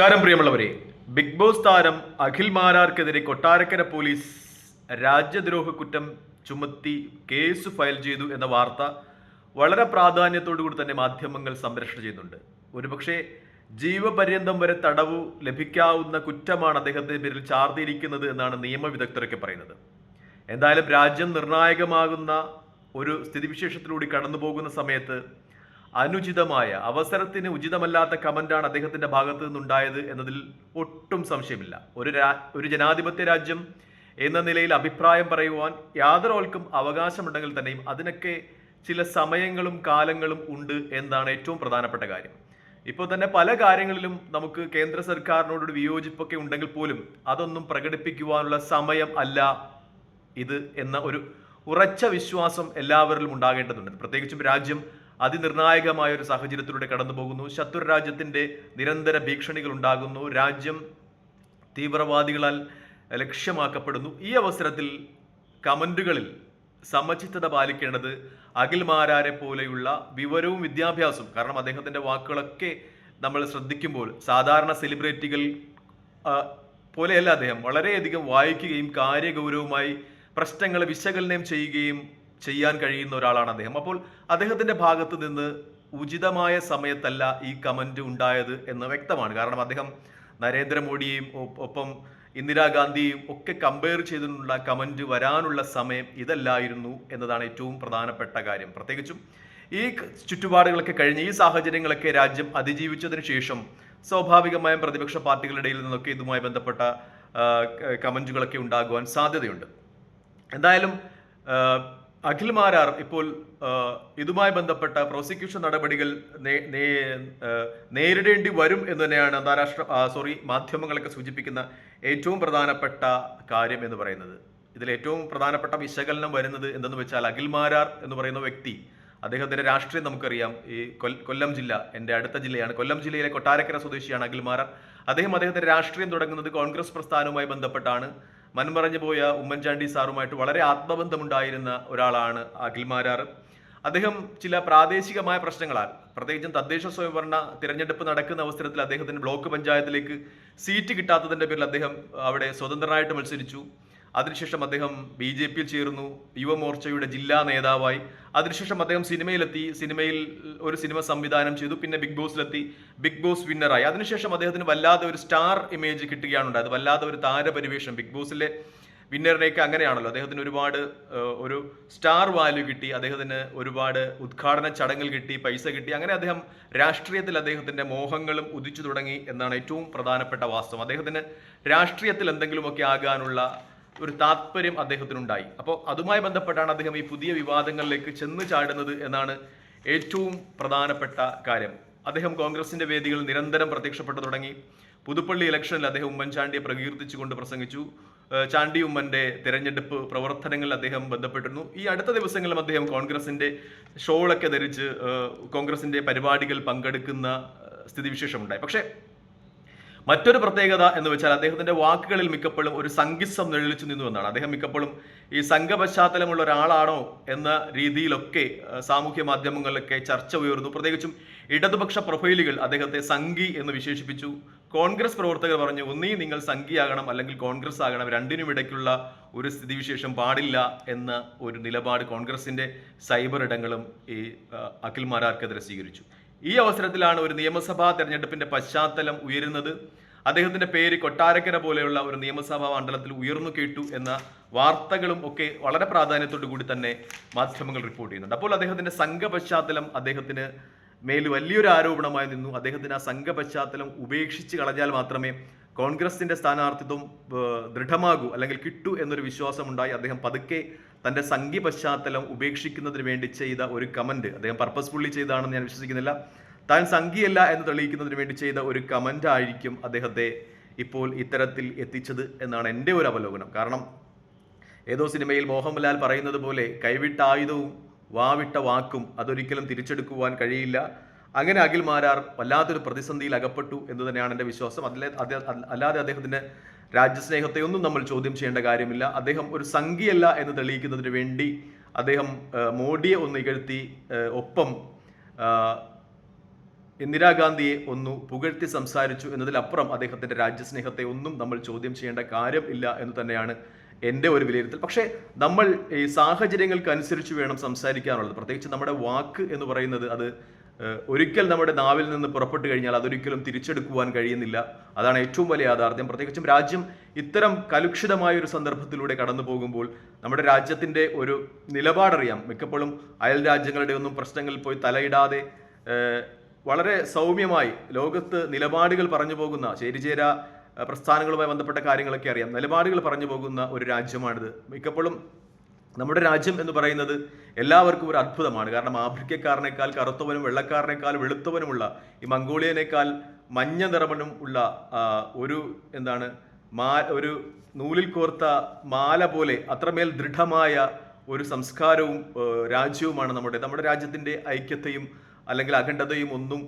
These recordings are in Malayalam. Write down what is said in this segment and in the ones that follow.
നമസ്കാരം പ്രിയമുള്ളവരെ. ബിഗ് ബോസ് താരം അഖിൽ മാരാർക്കെതിരെ കൊട്ടാരക്കര പോലീസ് രാജ്യദ്രോഹ കുറ്റം ചുമത്തി കേസ് ഫയൽ ചെയ്തു എന്ന വാർത്ത വളരെ പ്രാധാന്യത്തോടു കൂടി തന്നെ മാധ്യമങ്ങൾ സംരക്ഷണം ചെയ്യുന്നുണ്ട്. ഒരുപക്ഷെ ജീവപര്യന്തം വരെ തടവു ലഭിക്കാവുന്ന കുറ്റമാണ് അദ്ദേഹത്തിന്റെ പേരിൽ ചാർത്തിയിരിക്കുന്നത് എന്നാണ് നിയമവിദഗ്ധരൊക്കെ പറയുന്നത്. എന്തായാലും രാജ്യം നിർണായകമാകുന്ന ഒരു സ്ഥിതിവിശേഷത്തിലൂടെ കടന്നു പോകുന്ന സമയത്ത് അനുചിതമായ അവസരത്തിന് ഉചിതമല്ലാത്ത കമന്റാണ് അദ്ദേഹത്തിന്റെ ഭാഗത്തു നിന്നുണ്ടായത് എന്നതിൽ ഒട്ടും സംശയമില്ല. ഒരു ഒരു ജനാധിപത്യ രാജ്യം എന്ന നിലയിൽ അഭിപ്രായം പറയുവാൻ യാതൊരാൾക്കും അവകാശമുണ്ടെങ്കിൽ തന്നെയും അതിനൊക്കെ ചില സമയങ്ങളും കാലങ്ങളും ഉണ്ട് എന്നാണ് ഏറ്റവും പ്രധാനപ്പെട്ട കാര്യം. ഇപ്പോൾ തന്നെ പല കാര്യങ്ങളിലും നമുക്ക് കേന്ദ്ര സർക്കാരിനോടൊരു വിയോജിപ്പൊക്കെ ഉണ്ടെങ്കിൽ പോലും അതൊന്നും പ്രകടിപ്പിക്കുവാനുള്ള സമയം അല്ല ഇത് എന്ന ഒരു ഉറച്ച വിശ്വാസം എല്ലാവരിലും ഉണ്ടാകേണ്ടതുണ്ട്. പ്രത്യേകിച്ചും രാജ്യം അതിനിർണായകമായ ഒരു സാഹചര്യത്തിലൂടെ കടന്നു പോകുന്നു. ശത്രു രാജ്യത്തിന്റെ നിരന്തര ഭീഷണികൾ ഉണ്ടാകുന്നു രാജ്യം തീവ്രവാദികളാൽ ലക്ഷ്യമാക്കപ്പെടുന്നു. ഈ അവസരത്തിൽ കമന്റുകളിൽ സമചിത്തത പാലിക്കേണ്ടത് അഖിൽമാരാരെ പോലെയുള്ള വിവരവും വിദ്യാഭ്യാസവും കാരണം അദ്ദേഹത്തിന്റെ വാക്കുകളൊക്കെ നമ്മൾ ശ്രദ്ധിക്കുമ്പോൾ സാധാരണ സെലിബ്രിറ്റികൾ പോലെയല്ല അദ്ദേഹം. വളരെയധികം വായിക്കുകയും കാര്യഗൗരവമായി പ്രശ്നങ്ങൾ വിശകലനം ചെയ്യുകയും ചെയ്യാൻ കഴിയുന്ന ഒരാളാണ് അദ്ദേഹം. അപ്പോൾ അദ്ദേഹത്തിന്റെ ഭാഗത്ത് നിന്ന് ഉചിതമായ സമയത്തല്ല ഈ കമന്റ് ഉണ്ടായത് എന്ന് വ്യക്തമാണ്. കാരണം അദ്ദേഹം നരേന്ദ്രമോദിയെയും ഒപ്പം ഇന്ദിരാഗാന്ധിയെയും ഒക്കെ കമ്പയർ ചെയ്തിട്ടുള്ള കമന്റ് വരാനുള്ള സമയം ഇതല്ലായിരുന്നു എന്നതാണ് ഏറ്റവും പ്രധാനപ്പെട്ട കാര്യം. പ്രത്യേകിച്ചും ഈ ചുറ്റുപാടുകളൊക്കെ കഴിഞ്ഞ് ഈ സാഹചര്യങ്ങളൊക്കെ രാജ്യം അതിജീവിച്ചതിന് ശേഷം സ്വാഭാവികമായും പ്രതിപക്ഷ പാർട്ടികളുടെ ഇടയിൽ നിന്നൊക്കെ ഇതുമായി ബന്ധപ്പെട്ട കമന്റുകളൊക്കെ ഉണ്ടാകുവാൻ സാധ്യതയുണ്ട്. എന്തായാലും അഖിൽ മാരാർ ഇപ്പോൾ ഇതുമായി ബന്ധപ്പെട്ട പ്രോസിക്യൂഷൻ നടപടികൾ നേരിടേണ്ടി വരും എന്ന് തന്നെയാണ് അന്താരാഷ്ട്ര സോറി മാധ്യമങ്ങളൊക്കെ സൂചിപ്പിക്കുന്ന ഏറ്റവും പ്രധാനപ്പെട്ട കാര്യം എന്ന് പറയുന്നത്. ഇതിൽ ഏറ്റവും പ്രധാനപ്പെട്ട വിശകലനം വരുന്നത് എന്തെന്ന് വെച്ചാൽ അഖിൽ മാരാർ എന്ന് പറയുന്ന വ്യക്തി അദ്ദേഹത്തിന്റെ രാഷ്ട്രീയം നമുക്കറിയാം. ഈ കൊല്ലം ജില്ല എന്റെ അടുത്ത ജില്ലയാണ്. കൊല്ലം ജില്ലയിലെ കൊട്ടാരക്കര സ്വദേശിയാണ് അഖിൽ മാരാർ അദ്ദേഹം അദ്ദേഹത്തിന്റെ രാഷ്ട്രീയം തുടങ്ങുന്നത് കോൺഗ്രസ് പ്രസ്ഥാനവുമായി ബന്ധപ്പെട്ടാണ്. മൺമറഞ്ഞു പോയ ഉമ്മൻചാണ്ടി സാറുമായിട്ട് വളരെ ആത്മബന്ധമുണ്ടായിരുന്ന ഒരാളാണ് അഖിൽ മാരാർ. അദ്ദേഹം ചില പ്രാദേശികമായ പ്രശ്നങ്ങളാൽ പ്രത്യേകിച്ചും തദ്ദേശ സ്വയംഭരണ തിരഞ്ഞെടുപ്പ് നടക്കുന്ന അവസരത്തിൽ അദ്ദേഹത്തിന് ബ്ലോക്ക് പഞ്ചായത്തിലേക്ക് സീറ്റ് കിട്ടാത്തതിന്റെ പേരിൽ അദ്ദേഹം അവിടെ സ്വതന്ത്രനായിട്ട് മത്സരിച്ചു. അതിനുശേഷം അദ്ദേഹം ബി ജെ പിയിൽ ചേർന്നു യുവമോർച്ചയുടെ ജില്ലാ നേതാവായി. അതിനുശേഷം അദ്ദേഹം സിനിമയിലെത്തി സിനിമയിൽ ഒരു സിനിമ സംവിധാനം ചെയ്തു പിന്നെ ബിഗ് ബോസിലെത്തി ബിഗ് ബോസ് വിന്നറായി. അതിനുശേഷം അദ്ദേഹത്തിന് വല്ലാതെ ഒരു സ്റ്റാർ ഇമേജ് കിട്ടുകയാണ് ഉണ്ടായത് വല്ലാതെ ഒരു താരപരിവേഷം. ബിഗ് ബോസിലെ വിന്നറിനെയൊക്കെ അങ്ങനെയാണല്ലോ. അദ്ദേഹത്തിന് ഒരുപാട് ഒരു സ്റ്റാർ വാല്യൂ കിട്ടി അദ്ദേഹത്തിന് ഒരുപാട് ഉദ്ഘാടന ചടങ്ങുകൾ കിട്ടി പൈസ കിട്ടി. അങ്ങനെ അദ്ദേഹം രാഷ്ട്രീയത്തിൽ അദ്ദേഹത്തിന്റെ മോഹങ്ങളും ഉദിച്ചു തുടങ്ങി എന്നാണ് ഏറ്റവും പ്രധാനപ്പെട്ട വാസ്തവം. അദ്ദേഹത്തിന് രാഷ്ട്രീയത്തിൽ എന്തെങ്കിലുമൊക്കെ ആകാനുള്ള ഒരു താല്പര്യം അദ്ദേഹത്തിനുണ്ടായി. അപ്പോൾ അതുമായി ബന്ധപ്പെട്ടാണ് അദ്ദേഹം ഈ പുതിയ വിവാദങ്ങളിലേക്ക് ചെന്ന് ചാടുന്നത് എന്നാണ് ഏറ്റവും പ്രധാനപ്പെട്ട കാര്യം. അദ്ദേഹം കോൺഗ്രസിന്റെ വേദികൾ നിരന്തരം പ്രത്യക്ഷപ്പെട്ടു തുടങ്ങി. പുതുപ്പള്ളി ഇലക്ഷനിൽ അദ്ദേഹം ഉമ്മൻചാണ്ടിയെ പ്രകീർത്തിച്ചുകൊണ്ട് പ്രസംഗിച്ചു. ചാണ്ടി ഉമ്മന്റെ തിരഞ്ഞെടുപ്പ് പ്രവർത്തനങ്ങളിൽ അദ്ദേഹം ബന്ധപ്പെട്ടിരുന്നു. ഈ അടുത്ത ദിവസങ്ങളിലും അദ്ദേഹം കോൺഗ്രസിന്റെ ഷോളൊക്കെ ധരിച്ച് കോൺഗ്രസിന്റെ പരിപാടികൾ പങ്കെടുക്കുന്ന സ്ഥിതിവിശേഷം സ്ഥിതിവിശേഷമുണ്ടായി. പക്ഷേ മറ്റൊരു പ്രത്യേകത എന്ന് വെച്ചാൽ അദ്ദേഹത്തിന്റെ വാക്കുകളിൽ മിക്കപ്പോഴും ഒരു സംഗീസം നിഴലിച്ചു നിന്നു എന്നാണ്. അദ്ദേഹം മിക്കപ്പോഴും ഈ സംഘപശ്ചാത്തലമുള്ള ഒരാളാണോ എന്ന രീതിയിലൊക്കെ സാമൂഹ്യ മാധ്യമങ്ങളിലൊക്കെ ചർച്ച ഉയർന്നു. പ്രത്യേകിച്ചും ഇടതുപക്ഷ പ്രൊഫൈലുകൾ അദ്ദേഹത്തെ സംഘി എന്ന് വിശേഷിപ്പിച്ചു. കോൺഗ്രസ് പ്രവർത്തകർ പറഞ്ഞു ഒന്നീ നിങ്ങൾ സംഘിയാകണം അല്ലെങ്കിൽ കോൺഗ്രസ് ആകണം രണ്ടിനും ഇടയ്ക്കുള്ള ഒരു സ്ഥിതിവിശേഷം പാടില്ല എന്ന ഒരു നിലപാട് കോൺഗ്രസിന്റെ സൈബർ ഇടങ്ങളും ഈ അഖിൽ മാരാർക്കെതിരെ സ്വീകരിച്ചു. ഈ അവസരത്തിലാണ് ഒരു നിയമസഭാ തെരഞ്ഞെടുപ്പിന്റെ പശ്ചാത്തലം ഉയരുന്നത്. അദ്ദേഹത്തിന്റെ പേര് കൊട്ടാരക്കര പോലെയുള്ള ഒരു നിയമസഭാ മണ്ഡലത്തിൽ ഉയർന്നു കേട്ടു എന്ന വാർത്തകളും ഒക്കെ വളരെ പ്രാധാന്യത്തോടു കൂടി തന്നെ മാധ്യമങ്ങൾ റിപ്പോർട്ട് ചെയ്യുന്നുണ്ട്. അപ്പോൾ അദ്ദേഹത്തിന്റെ സംഘ പശ്ചാത്തലം അദ്ദേഹത്തിന് മേൽ വലിയൊരു ആരോപണമായി നിന്നു. അദ്ദേഹത്തിന് ആ സംഘ പശ്ചാത്തലം ഉപേക്ഷിച്ച് കളഞ്ഞാൽ മാത്രമേ കോൺഗ്രസിന്റെ സ്ഥാനാർത്ഥിത്വം ദൃഢമാകൂ അല്ലെങ്കിൽ കിട്ടു എന്നൊരു വിശ്വാസം ഉണ്ടായി അദ്ദേഹം പതുക്കെ തന്റെ സംഘി പശ്ചാത്തലം ഉപേക്ഷിക്കുന്നതിന് വേണ്ടി ചെയ്ത ഒരു കമന്റ്. അദ്ദേഹം പർപ്പസ്ഫുള്ളി ചെയ്താണെന്ന് ഞാൻ വിശ്വസിക്കുന്നില്ല. താൻ സംഘിയല്ല എന്ന് തെളിയിക്കുന്നതിന് വേണ്ടി ചെയ്ത ഒരു കമന്റ് ആയിരിക്കും അദ്ദേഹത്തെ ഇപ്പോൾ ഇത്തരത്തിൽ എത്തിച്ചത് എന്നാണ് എന്റെ ഒരു അവലോകനം. കാരണം ഏതോ സിനിമയിൽ മോഹൻലാൽ പറയുന്നത് പോലെ കൈവിട്ട ആയുധവും വാവിട്ട വാക്കും അതൊരിക്കലും തിരിച്ചെടുക്കുവാൻ കഴിയില്ല. അങ്ങനെ അഖിൽ മാരാർ വല്ലാത്തൊരു പ്രതിസന്ധിയിൽ അകപ്പെട്ടു എന്ന് തന്നെയാണ് എന്റെ വിശ്വാസം. അതിലെ അല്ലാതെ അദ്ദേഹത്തിന്റെ രാജ്യസ്നേഹത്തെ ഒന്നും നമ്മൾ ചോദ്യം ചെയ്യേണ്ട കാര്യമില്ല. അദ്ദേഹം ഒരു സംഖ്യയല്ല എന്ന് തെളിയിക്കുന്നതിന് വേണ്ടി അദ്ദേഹം മോഡിയെ ഒന്ന് ഇകഴ്ത്തി ഒപ്പം ഇന്ദിരാഗാന്ധിയെ ഒന്ന് പുകഴ്ത്തി സംസാരിച്ചു എന്നതിലപ്പുറം അദ്ദേഹത്തിന്റെ രാജ്യസ്നേഹത്തെ ഒന്നും നമ്മൾ ചോദ്യം ചെയ്യേണ്ട കാര്യം ഇല്ല എന്ന് തന്നെയാണ് എന്റെ ഒരു വിലയിരുത്തൽ. പക്ഷേ നമ്മൾ ഈ സാഹചര്യങ്ങൾക്ക് അനുസരിച്ച് വേണം സംസാരിക്കാനുള്ളത്. പ്രത്യേകിച്ച് നമ്മുടെ വാക്ക് എന്ന് പറയുന്നത് അത് ഒരിക്കൽ നമ്മുടെ നാവിൽ നിന്ന് പുറപ്പെട്ടു കഴിഞ്ഞാൽ അതൊരിക്കലും തിരിച്ചെടുക്കുവാൻ കഴിയുന്നില്ല. അതാണ് ഏറ്റവും വലിയ യാഥാർത്ഥ്യം. പ്രത്യേകിച്ചും രാജ്യം ഇത്തരം കലുഷിതമായ ഒരു സന്ദർഭത്തിലൂടെ കടന്നു പോകുമ്പോൾ നമ്മുടെ രാജ്യത്തിന്റെ ഒരു നിലപാടറിയാം. മിക്കപ്പോഴും അയൽ രാജ്യങ്ങളുടെ ഒന്നും പ്രശ്നങ്ങളിൽ പോയി തലയിടാതെ വളരെ സൗമ്യമായി ലോകത്ത് നിലപാടുകൾ പറഞ്ഞു പോകുന്ന ചേരിചേര പ്രസ്ഥാനങ്ങളുമായി ബന്ധപ്പെട്ട കാര്യങ്ങളൊക്കെ അറിയാം. നിലപാടുകൾ പറഞ്ഞു പോകുന്ന ഒരു രാജ്യമാണിത്. മിക്കപ്പോഴും നമ്മുടെ രാജ്യം എന്ന് പറയുന്നത് എല്ലാവർക്കും ഒരു അത്ഭുതമാണ്. കാരണം ആഫ്രിക്കക്കാരനേക്കാൾ കറുത്തവനും വെള്ളക്കാരനേക്കാൾ വെളുത്തവനുമുള്ള ഈ മംഗോളിയനേക്കാൾ മഞ്ഞ നിറമനും ഉള്ള ഒരു എന്താണ് മാ ഒരു നൂലിൽ കോർത്ത മാല പോലെ അത്രമേൽ ദൃഢമായ ഒരു സംസ്കാരവും രാജ്യവുമാണ് നമ്മുടെ നമ്മുടെ രാജ്യത്തിന്റെ ഐക്യത്തെയും അല്ലെങ്കിൽ അഖണ്ഡതയും ഒന്നും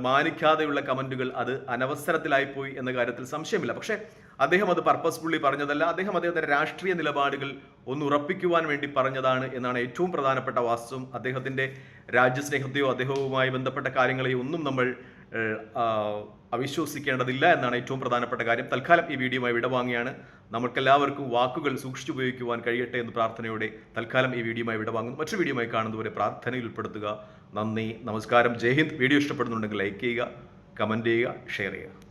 മാനിക്കാതെയുള്ള കമന്റുകൾ അത് അനവസരത്തിലായിപ്പോയി എന്ന കാര്യത്തിൽ സംശയമില്ല. പക്ഷേ അദ്ദേഹം അത് പർപ്പസ്ഫുള്ളി പറഞ്ഞതല്ല അദ്ദേഹം അദ്ദേഹത്തിന്റെ രാഷ്ട്രീയ നിലപാടുകൾ ഒന്ന് ഉറപ്പിക്കുവാൻ വേണ്ടി പറഞ്ഞതാണ് എന്നാണ് ഏറ്റവും പ്രധാനപ്പെട്ട വാസ്തവം അദ്ദേഹത്തിന്റെ രാജ്യസ്നേഹത്തെയോ അദ്ദേഹവുമായി ബന്ധപ്പെട്ട കാര്യങ്ങളെയോ ഒന്നും നമ്മൾ അവിശ്വസിക്കേണ്ടതില്ല എന്നാണ് ഏറ്റവും പ്രധാനപ്പെട്ട കാര്യം. തൽക്കാലം ഈ വീഡിയോയുമായി വിടവാങ്ങിയാണ് നമുക്കെല്ലാവർക്കും വാക്കുകൾ സൂക്ഷിച്ചു സൂക്ഷിച്ചുപയോഗിക്കുവാൻ കഴിയട്ടെ എന്ന് പ്രാർത്ഥനയോടെ തൽക്കാലം ഈ വീഡിയോയുമായി വിടവാങ്ങുന്നു മറ്റൊരു വീഡിയോയുമായി കാണുന്നതുവരെ പ്രാർത്ഥനയിൽ ഉൾപ്പെടുത്തുക. നന്ദി നമസ്കാരം. ജയ് ഹിന്ദ്. വീഡിയോ ഇഷ്ടപ്പെടുന്നുണ്ടെങ്കിൽ ലൈക്ക് ചെയ്യുക കമന്റ് ചെയ്യുക ഷെയർ ചെയ്യുക.